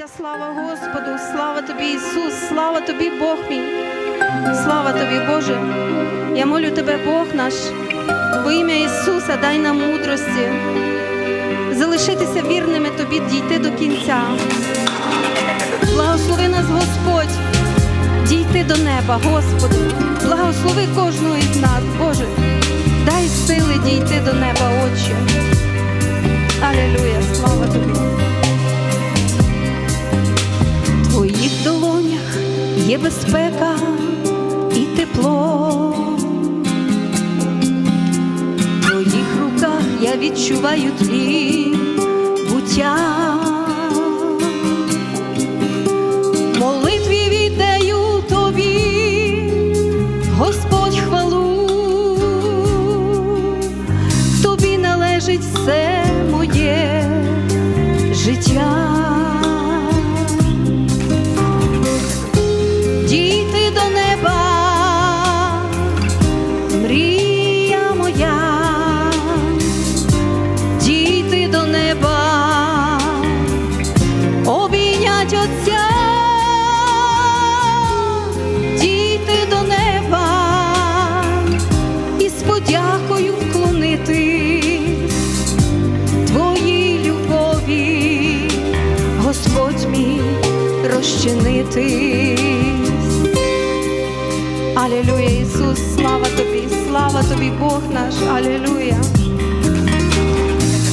Вся слава Господу, слава тобі, Ісус, слава тобі, Бог мій, слава тобі, Боже. Я молю тебе, Бог наш, во ім'я Ісуса, дай нам мудрості, залишитися вірними тобі, дійти до кінця. Благослови нас, Господь, дійти до неба, Господи. Благослови кожного із нас, Боже. Дай сили дійти до неба, Отче. Алілуя, є безпека і тепло. В твоїх руках я відчуваю твій буття. Молитві віддаю тобі, Господь хвалу, тобі належить все розчинитись. Алілуя, Ісус, слава тобі, слава тобі, Бог наш, Алілуя.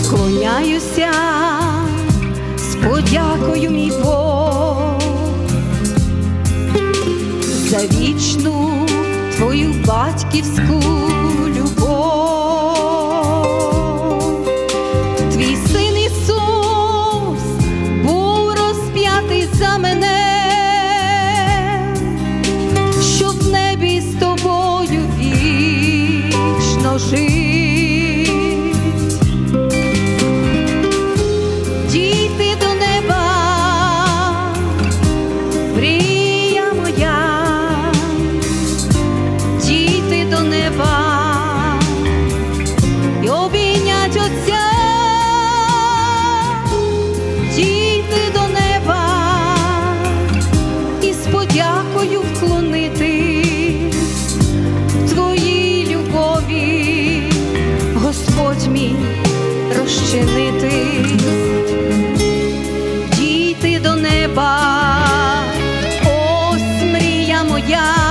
Клоняюся з подякою, мій Бог, за вічну твою батьківську жить. Дійти до неба, розчинитись, дійти до неба, ось мрія моя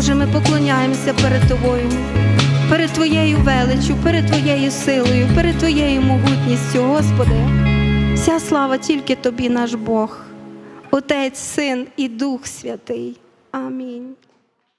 Боже, ми поклоняємося перед Тобою, перед Твоєю величчю, перед Твоєю силою, перед Твоєю могутністю, Господи. Вся слава тільки Тобі, наш Бог, Отець, Син і Дух Святий. Амінь.